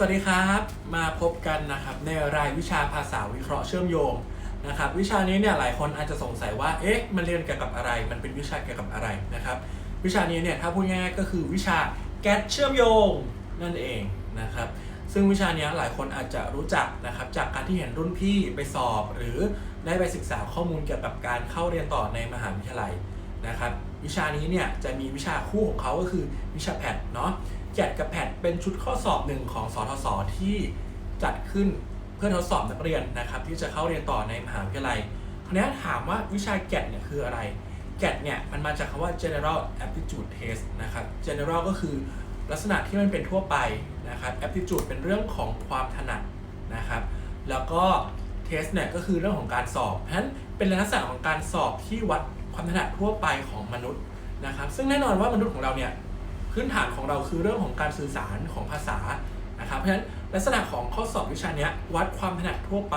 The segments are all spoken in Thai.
สวัสดีครับมาพบกันนะครับในรายวิชาภาษาวิเคราะห์เชื่อมโยงนะครับวิชานี้เนี่ยหลายคนอาจจะสงสัยว่าเอ๊ะมันเรียนเกี่ยวกับอะไร มันเป็นวิชาเกี่ยวกับอะไรนะครับวิชานี้เนี่ยถ้าพูดง่ายๆก็คือวิชาแก๊สเชื่อมโยงนั่นเองนะครับซึ่งวิชานี้หลายคนอาจจะรู้จักนะครับจากการที่เห็นรุ่นพี่ไปสอบ หรือได้ไปศึกษาข้อมูลเกี่ยวกับการเข้าเรียนต่อในมหาวิทยาลัยนะครับวิชานี้เนี่ยจะมีวิชาคู่ของเขาก็คือวิชาแพทเนาะ แกดกับแพดเป็นชุดข้อสอบหนึ่งของสทศที่จัดขึ้นเพื่อทดสอบนักเรียนนะครับ ที่จะเข้าเรียนต่อในมหาวิทยาลัยคราวนี้ถามว่าวิชาแกดเนี่ยคืออะไรแกดเนี่ยมันมาจากคำว่า general aptitude test นะครับ general ก็คือลักษณะที่มันเป็นทั่วไปนะครับ aptitude เป็นเรื่องของความถนัดนะครับ แล้วก็ test เนี่ยก็คือเรื่องของการสอบเพราะฉะนั้นเป็นลักษณะของการสอบที่วัดความถนัดทั่วไปของมนุษย์นะครับ ซึ่งแน่นอนว่ามนุษย์ของเราเนี่ย พื้นฐานของเราคือเรื่องของการสื่อสารของภาษานะครับเพราะฉะนั้นลักษณะของข้อสอบวิชานี้วัดความถนัดทั่วไป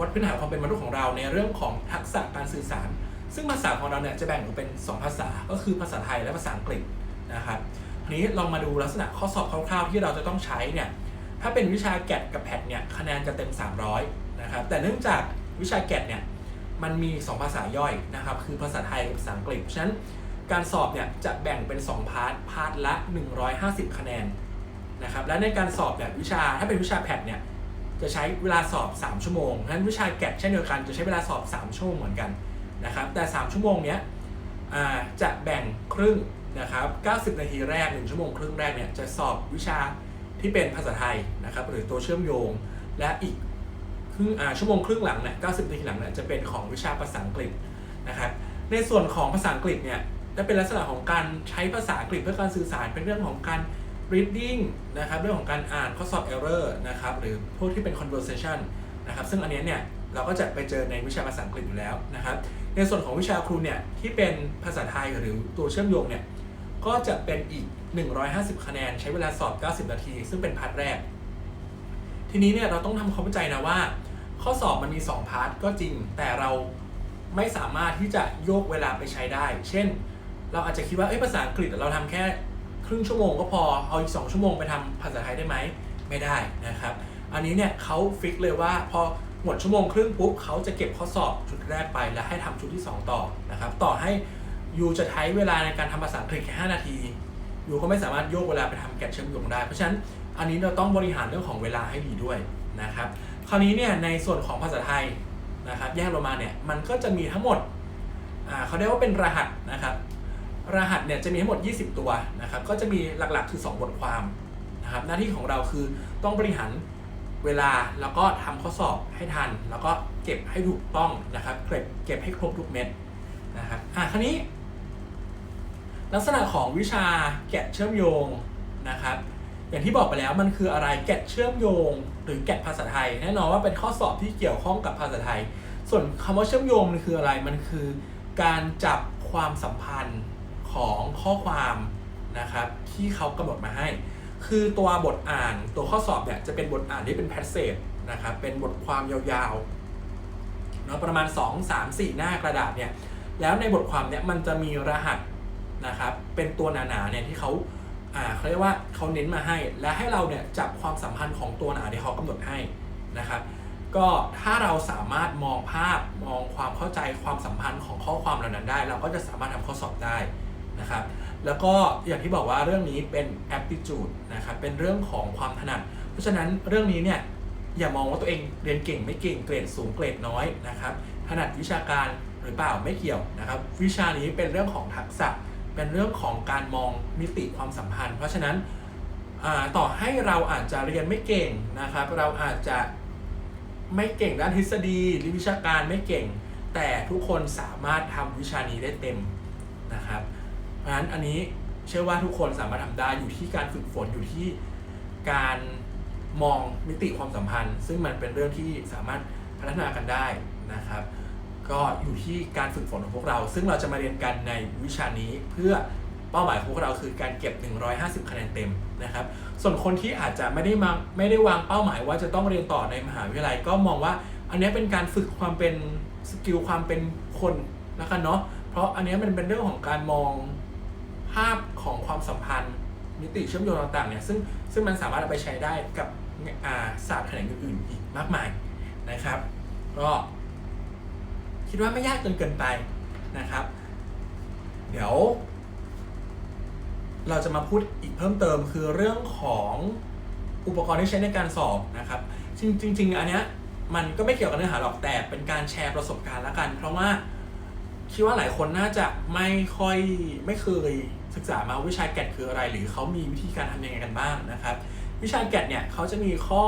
วัดพื้นฐานความเป็นมนุษย์ของเราในเรื่องของทักษะการสื่อสาร ซึ่งภาษาของเราเนี่ยจะแบ่งออกเป็น 2 ภาษาก็คือภาษาไทยและภาษาอังกฤษนะครับทีนี้ลองมาดูลักษณะข้อสอบคร่าวๆ ที่เราจะต้องใช้เนี่ยถ้าเป็นวิชาแกดกับแพดเนี่ยคะแนนจะเต็ม 300นะครับแต่เนื่องจากวิชาแกดเนี่ยมันมี 2 ภาษาย่อยนะครับคือภาษาไทยกับภาษาอังกฤษเพราะฉะนั้น การสอบเนี่ยจะแบ่งเป็น 2 พาร์ท พาร์ทละ 150 คะแนนนะครับและในการสอบเนี่ยวิชาถ้าเป็นวิชาแพทเนี่ยจะใช้เวลาสอบ 3 ชั่วโมงนั้นวิชาแกดเช่นเดียวกันจะใช้เวลาสอบ 3 ชั่วโมงเหมือนกันนะครับแต่ 3 ชั่วโมงเนี้ยจะแบ่งครึ่งนะครับ 90 นาทีแรก 1 ชั่วโมงครึ่งแรกเนี่ยจะสอบวิชาที่เป็นภาษาไทยนะครับหรือตัวเชื่อมโยง และอีกครึ่งชั่วโมงครึ่งหลังเนี่ย 90 นาทีหลังเนี่ยจะเป็นของวิชาภาษาอังกฤษนะครับในส่วนของภาษาอังกฤษเนี่ย จะเป็นลักษณะของการใช้ภาษาอังกฤษเพื่อการสื่อสารเป็นเรื่องของการ reading นะครับเรื่องของการอ่านข้อสอบ error นะครับหรือพวกที่เป็น conversation นะครับซึ่งอันนี้เนี่ยเราก็จะไปเจอในวิชาภาษาอังกฤษอยู่แล้วนะครับ ในส่วนของวิชาครูเนี่ยที่เป็นภาษาไทยหรือตัวเชื่อมโยงเนี่ยก็จะเป็นอีก 150 คะแนน ใช้เวลาสอบ 90 นาที ซึ่งเป็นพาร์ทแรก ทีนี้เนี่ยเราต้องทำความเข้าใจนะว่า ข้อสอบมันมี 2 พาร์ทก็จริง แต่เราไม่สามารถที่จะโยกเวลาไปใช้ได้ เช่น เราอาจจะคิดว่าเอ้ยภาษาอังกฤษเราทำแค่ครึ่งชั่วโมงก็พอเอาอีก 2 ชั่วโมงไปทำภาษาไทยได้ไหมไม่ได้นะครับ อันนี้เนี่ยเขาฟิกเลยว่าพอหมดชั่วโมงครึ่งปุ๊บเขาจะเก็บข้อสอบชุดแรกไปแล้วให้ทำชุดที่ 2 ต่อนะครับต่อให้ยูจะใช้เวลาในการทำภาษาอังกฤษแค่5นาทียูก็ไม่สามารถโยกเวลาไปทำแกะเชื่อมโยงได้ เพราะฉะนั้นอันนี้เราต้องบริหารเรื่องของเวลาให้ดีด้วยนะครับคราวนี้เนี่ยในส่วนของภาษาไทยนะครับแยกลงมาเนี่ยมันก็จะมีทั้งหมดเขาเรียกว่าเป็นรหัสนะครับ รหัสเนี่ยจะมีทั้งหมด 20 ตัวนะครับ ก็จะมีหลักๆคือ 2 บทความนะครับ หน้าที่ของเราคือต้องบริหารเวลาแล้วก็ทำข้อสอบให้ทัน แล้วก็เก็บให้ถูกต้องนะครับ เก็บเก็บให้ครบทุกเม็ดนะครับอะคราวนี้ ลักษณะของวิชาแกะเชื่อมโยงนะครับ อย่างที่บอกไปแล้วมันคืออะไรแกะเชื่อมโยง หรือแกะภาษาไทย แน่นอนว่าเป็นข้อสอบที่เกี่ยวข้องกับภาษาไทย ส่วนคำว่าเชื่อมโยงมันคืออะไรมันคือ การจับความสัมพันธ์ ของข้อความนะครับที่เขากำหนดมาให้ คือตัวบทอ่านตัวข้อสอบเนี่ยจะเป็นบทอ่านที่เป็นแพสเซจนะครับเป็นบทความยาวๆเนาะประมาณ 2 3 4 หน้ากระดาษเนี่ยแล้วในบทความเนี่ยมันจะมีรหัสนะครับเป็นตัวหนาๆเนี่ยที่เขาอ่าเขาเรียกว่าเขาเน้นมาให้ และให้เราเนี่ยจับความสัมพันธ์ของตัวหนาที่เขากำหนดให้นะครับก็ถ้าเราสามารถมองภาพมองความเข้าใจความสัมพันธ์ของข้อความเหล่านั้นได้ เราก็จะสามารถทำข้อสอบได้ นะครับแล้วก็อย่างที่บอกว่าเรื่องนี้เป็น aptitude นะครับเป็นเรื่องของความถนัด เพราะฉะนั้นเรื่องนี้เนี่ยอย่ามองว่าตัวเองเรียนเก่งไม่เก่งเกรดสูงเกรดน้อยนะครับถนัดวิชาการหรือเปล่าไม่เกี่ยวนะครับ วิชานี้เป็นเรื่องของทักษะ เป็นเรื่องของการมองมิติความสัมพันธ์ เพราะฉะนั้นต่อให้เราอาจจะเรียนไม่เก่งนะครับ เราอาจจะไม่เก่งด้านทฤษฎีหรือวิชาการไม่เก่ง แต่ทุกคนสามารถทำวิชานี้ได้เต็มนะครับ เพราะฉะนั้นอันนี้เชื่อว่าทุกคนสามารถทำได้อยู่ที่การฝึกฝนอยู่ที่การมองมิติความสัมพันธ์ ซึ่งมันเป็นเรื่องที่สามารถพัฒนากันได้นะครับ ก็อยู่ที่การฝึกฝนของพวกเรา ซึ่งเราจะมาเรียนกันในวิชานี้เพื่อเป้าหมายของพวกเราคือการเก็บ 150 คะแนนเต็มนะครับ ส่วนคนที่อาจจะไม่ได้มาไม่ได้วางเป้าหมายว่าจะต้องเรียนต่อในมหาวิทยาลัย ก็มองว่าอันนี้เป็นการฝึกความเป็นสกิลความเป็นคนแล้วกันเนาะ เพราะอันนี้มันเป็นเรื่องของการมอง ภาพของความสัมพันธ์ มิติเชื่อมโยงต่างๆเนี่ยซึ่งซึ่งมันสามารถเอาไปใช้ได้กับศาสตร์แขนงอื่นๆอีกมากมายนะครับ ก็คิดว่าไม่ยากจนเกินไปนะครับ เดี๋ยว เราจะมาพูดอีกเพิ่มเติมคือเรื่องของอุปกรณ์ที่ใช้ในการสอบนะครับ จริงๆ อันเนี้ยมันก็ไม่เกี่ยวกับเนื้อหาหรอกแต่เป็นการแชร์ประสบการณ์ละกัน เพราะว่าคิดว่าหลายคนน่าจะไม่ค่อยไม่เคย ศึกษามาวิชาแกดคืออะไร หรือเขามีวิธีการทำยังไงกันบ้างนะครับ วิชาแกดเนี่ยเขาจะมีข้อ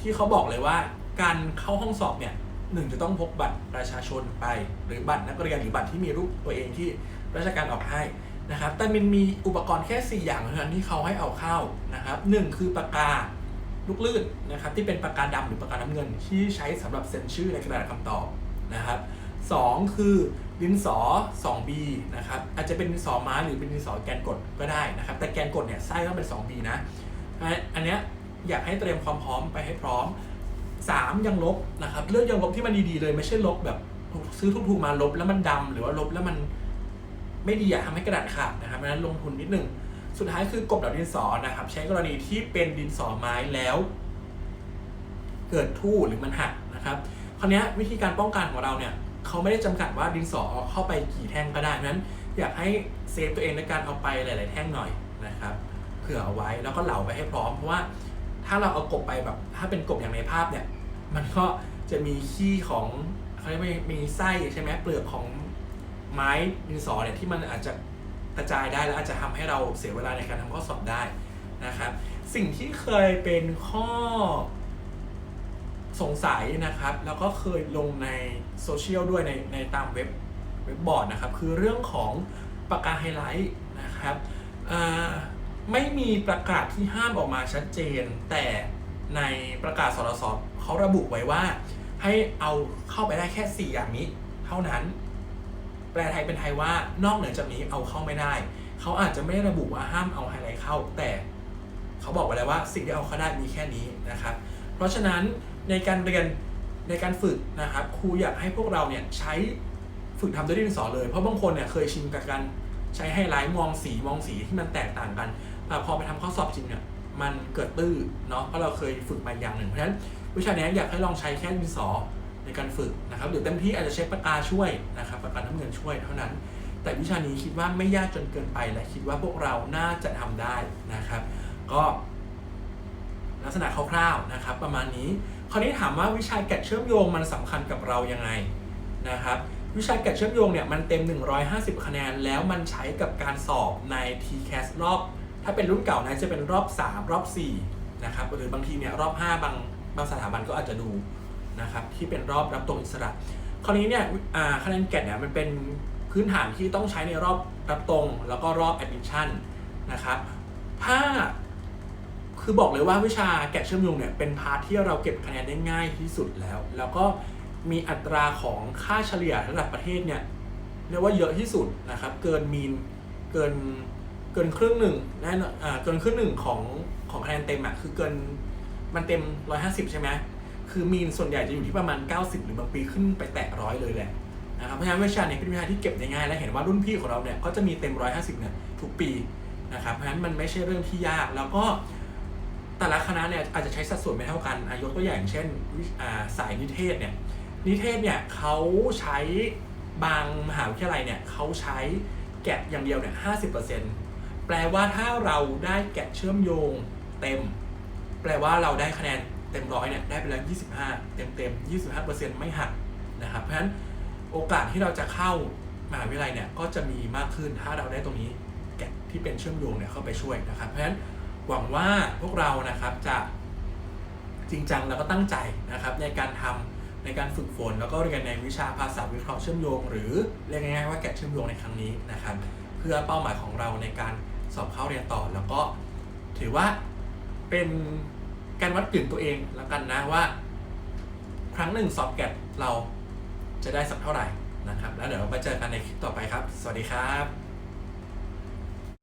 ที่เขาบอกเลยว่า การเข้าห้องสอบเนี่ยหนึ่งจะต้องพกบัตรประชาชนไป หรือบัตรนักเรียนหรือบัตรที่มีรูปตัวเองที่ราชการออกให้นะครับ แต่มันมีอุปกรณ์แค่ 4 อย่างเท่านั้นที่เขาให้เอาเข้านะครับหนึ่งคือปากกาลูกลื่นนะครับที่เป็นปากกาดำหรือปากกาน้ำเงิน ที่ใช้สำหรับเซ็นชื่อในกระดาษคำตอบนะครับ สองคือดินสอ 2B นะครับอาจจะเป็นดินสอไม้หรือเป็นดินสอแกนกดก็ได้นะครับ แต่แกนกดเนี่ยไส้ต้องเป็น 2B นะอันเนี้ยอยากให้เตรียมความพร้อมไปให้พร้อม 3 ยังลบนะครับเลือกยังลบที่มันดีๆเลยไม่ใช่ลบแบบซื้อถูกๆมาลบแล้วมันดำหรือว่าลบแล้วมันไม่ดีอะทำให้กระดาษขาดนะครับเพราะฉะนั้นลงทุนนิดหนึ่งสุดท้ายคือกบดอกดินสอนะครับ ใช้กรณีที่เป็นดินสอไม้แล้ว เกิดทู่หรือมันหักนะครับคราวนี้วิธีการป้องกันของเราเนี่ย เขาไม่ได้จำกัดว่าดินสอเข้าไปกี่แท่งก็ได้เพราะฉะนั้น อยากให้เซฟตัวเองในการเอาไปหลาย ๆ แท่งหน่อยนะครับเผื่อเอาไว้แล้วก็เหลาไปให้พร้อมเพราะว่าถ้าเราเอากบไปแบบถ้าเป็นกบอย่างในภาพเนี่ย มันก็จะมีขี้ของเขาเรียกว่ามีไส้ใช่ไหมเปลือกของไม้ดินสอเนี่ยที่มันอาจจะกระจายได้แล้วอาจจะทำให้เราเสียเวลาในการทำข้อสอบได้นะครับ สิ่งที่เคยเป็นข้อสงสัยนะครับ แล้วก็เคยลงใน โซเชียลด้วยในในตามเว็บเว็บบอร์ดนะครับ คือเรื่องของปากกาไฮไลท์นะครับไม่มีประกาศที่ห้ามออกมาชัดเจน แต่ในประกาศสรสเขาระบุไว้ว่า ให้เอาเข้าไปได้แค่ 4 อย่างนี้ เท่านั้น แปลไทยเป็นไทยว่านอกเหนือจากนี้เอาเข้าไม่ได้ เขาอาจจะไม่ได้ระบุว่าห้ามเอาไฮไลท์เข้า แต่เขาบอกไว้แล้วว่าสิ่งที่เอาเข้าได้มีแค่นี้นะครับ เพราะฉะนั้นในการเรียน ในการฝึกนะครับครูอยากให้พวกเราเนี่ยใช้ฝึกทำด้วยดินสอเลย เพราะบางคนเนี่ยเคยชินกับการใช้ไฮไลท์มองสีมองสีที่มันแตกต่างกันแต่พอไปทำข้อสอบจริงเนี่ยมันเกิดตื้อเนาะเพราะเราเคยฝึกมาอย่างหนึ่งเพราะฉะนั้นวิชานี้อยากให้ลองใช้แค่ดินสอในการฝึกนะครับหรือเต็มที่อาจจะใช้ปากกาช่วยนะครับปากกาน้ำเงินช่วยเท่านั้น แต่วิชานี้คิดว่าไม่ยากจนเกินไปและคิดว่าพวกเราน่าจะทำได้นะครับ ก็ลักษณะคร่าวๆนะครับ ประมาณนี้ คราวนี้ถามว่าวิชาแกะเชื่อมโยงมันสำคัญกับเรายังไงนะครับวิชาแกะเชื่อมโยงเนี่ยมันเต็ม 150 คะแนน แล้วมันใช้กับการสอบใน TCAS รอบ ถ้าเป็นรุ่นเก่านะจะเป็นรอบ 3 รอบ4นะครับหรือบางทีเนี่ยรอบ 5 บางบางสถาบันก็อาจจะดูนะครับที่เป็นรอบรับตรงอิสระ คราวนี้เนี่ยคะแนนแกะเนี่ยมันเป็นพื้นฐานที่ต้องใช้ในรอบรับตรง แล้วก็รอบ admission นะครับถ้า คือบอกเลยว่าวิชาแกะเชื่อมโยงเนี่ยเป็นพาร์ทที่เราเก็บคะแนนได้ง่ายที่สุดแล้ว แล้วก็มีอัตราของค่าเฉลี่ยระดับประเทศเนี่ยเรียกว่าเยอะที่สุดนะครับ เกินมีนเกินเกินครึ่งหนึ่งแน่นอ่าเกินครึ่งหนึ่งของของคะแนนเต็มอะคือเกินมันเต็ม 150 ใช่ไหมคือมีนส่วนใหญ่จะอยู่ที่ประมาณ 90 หรือบางปีขึ้นไปแตะร้อยเลยแหละนะครับเพราะฉะนั้นวิชาเนี้เป็นวิชาที่เก็บได้ง่ายและเห็นว่ารุ่นพี่ของเราเนี่ยก็จะมีเต็ม 150 เนี่ยทุกปีนะครับเพราะฉะนั้นมันไม่ใช่เรื่องที่ยากแล้วก็ แต่ละคณะเนี่ยอาจจะใช้สัดส่วนไม่เท่ากันยกตัวอย่างเช่นสายนิเทศเนี่ยนิเทศเนี่ยเขาใช้บางมหาวิทยาลัยเนี่ยเขาใช้แกะอย่างเดียวเนี่ยห้าสิบเปอร์เซ็นต์แปลว่าถ้าเราได้แกะเชื่อมโยงเต็ม แปลว่าเราได้คะแนนเต็มร้อยเนี่ยได้ไปแล้วยี่สิบห้าเต็มเต็มยี่สิบห้าเปอร์เซ็นต์ไม่หักนะครับเพราะฉะนั้นโอกาสที่เราจะเข้ามหาวิทยาลัยเนี่ยก็จะมีมากขึ้นถ้าเราได้ตรงนี้แกะที่เป็นเชื่อมโยงเนี่ยเข้าไปช่วยนะครับเพราะฉะนั้น หวังว่าพวกเรานะครับจะจริงจังแล้วก็ตั้งใจนะครับในการทำในการฝึกฝน แล้วก็เรียนในวิชาภาษาวิเคราะห์เชื่อมโยง หรือเรียกง่ายๆว่าแกะเชื่อมโยงในครั้งนี้นะครับ เพื่อเป้าหมายของเราในการสอบเข้าเรียนต่อ แล้วก็ถือว่าเป็นการวัดกลิ่นตัวเองแล้วกันนะว่า ครั้งหนึ่งสอบแกะเราจะได้สักเท่าไหร่นะครับ แล้วเดี๋ยวเราไปเจอกันในคลิปต่อไปครับ สวัสดีครับ